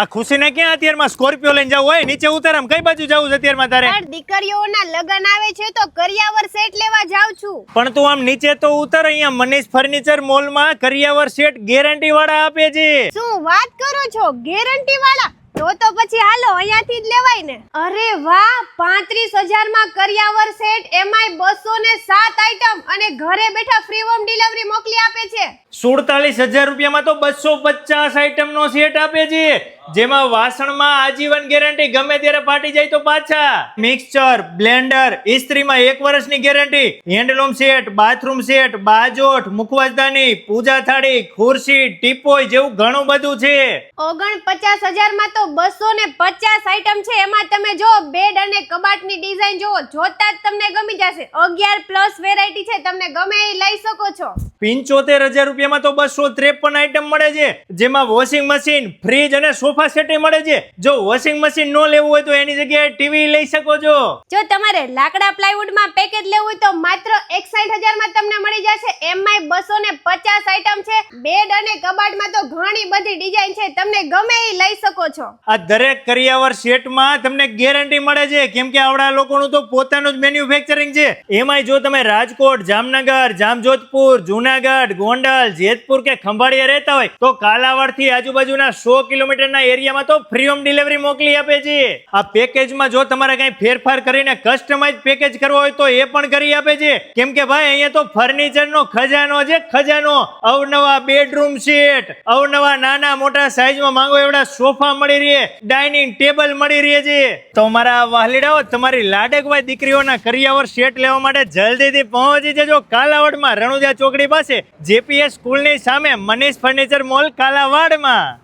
આ ખુશીને ક્યાં અત્યારમાં સ્કોર્પિયો લઈને જવું હોય? નીચે ઉતાર આમ કઈ બાજુ જવું છે અત્યારમાં તારે? પણ દીકરીઓના લગન આવે છે તો કરિયાવર સેટ લેવા જાઉં છું. પણ તું આમ નીચે તો ઉતર અહીંયા મનીષ ફર્નિચર મોલમાં કરિયાવર સેટ ગેરંટી વાળા આપે છે. શું વાત કરો છો? ગેરંટી વાળા તો તો પછી હાલો અહીંયાથી જ લેવાય ને. અરે વાહ પાંત્રીસ હજારમાં કરિયાવર સેટ એમાંય બસો ને સાત આઈટમ અને ઘરે બેઠા ફ્રી હોમ ડિલિવરી મોકલી આપે છે. સુડતાલીસ હજાર રૂપિયામાં તો બસો પચાસ આઈટમ નો સેટ આપે છે. જેમાં વાસણમાં આજીવન ગેરંટી ગમે ત્યારે ફાટી જાય તો પાછા. મિક્સચર બ્લેન્ડર ઇસ્ત્રીમાં એક વર્ષની guarantee. Handloom set bathroom set બાજોટ મુખવાજદાની પૂજા થાળી, ખુરશી, ટીપોય જેવું ઘણું બધું છે. ઓગણ પચાસ હજારમાં તો બસો ને પચાસ આઈટમ છે. એમાં તમે જો બેડ અને કબાટની ડિઝાઇન જુઓ, જોતા જ તમને ગમી જશે. અગિયાર પ્લસ વેરાયટી છે. તમને ગમે એ લઈ શકો છો. પિંચોતેર હજાર રૂપિયામાં તો બસો ત્રેપન આઈટમ મળે છે. જેમાં વોશિંગ મશીન ફ્રીજ અને સોફા સેટ મળે છે. જો વોશિંગ મશીન નો લેવું હોય તો એની જગ્યાએ ટીવી લઈ શકો છો. જો તમારે લાકડા પ્લાયવુડમાં પેકેજ લેવું હોય તો માત્ર એકસાઠ હજારમાં તમને મળી જશે. એમાંય બસો ને પચાસ આઈટમ છે બેડ અને કબાટમાં તો ઘણી બધી ડિઝાઇન છે, તમને ગમે એ લઈ શકો છો. આ દરેક કરિયાવર સેટમાં તમને ગેરંટી મળે છે, કેમ કે આવડા લોકોનું તો પોતાનું જ મેન્યુફેક્ચરિંગ છે. એમાંય જો તમે રાજકોટ, જામનગર, જામજોધપુર, જુનાગઢ, ગોંડલ, જેતપુર કે ખંભાળિયા રહેતા હોય, તો કાલાવાડથી આજુબાજુના સો કિલોમીટરના એરિયામાં તો ફ્રી હોમ ડિલિવરી મોકલી આપે છે. આ પેકેજમાં જો તમારે કઈ ફેરફાર કરીને કસ્ટમાઇઝ પેકેજ કરવો હોય તો એ પણ કરી આપે છે. કેમ કે ભાઈ, અહીંયા તો ફર્નિચર નો ખજાનો છે, ખજાનો. અવનવા બેડરૂમ સેટ અવનવા નાના મોટા સાઈઝમાં માંગો એવડા સોફા મળી રહે ડાઇનિંગ ટેબલ મળી રહે છે. તો મારા વાહલીડાઓ તમારી લાડકભાઈ દીકરીઓના કરિયાવર સેટ લેવા માટે જલ્દીથી પહોંચી જજો કાલાવાડમાં રણુજા ચોકડી પાસે, જેપીએસ સ્કૂલની સામે મનીષ ફર્નિચર મોલ કાલાવાડમાં.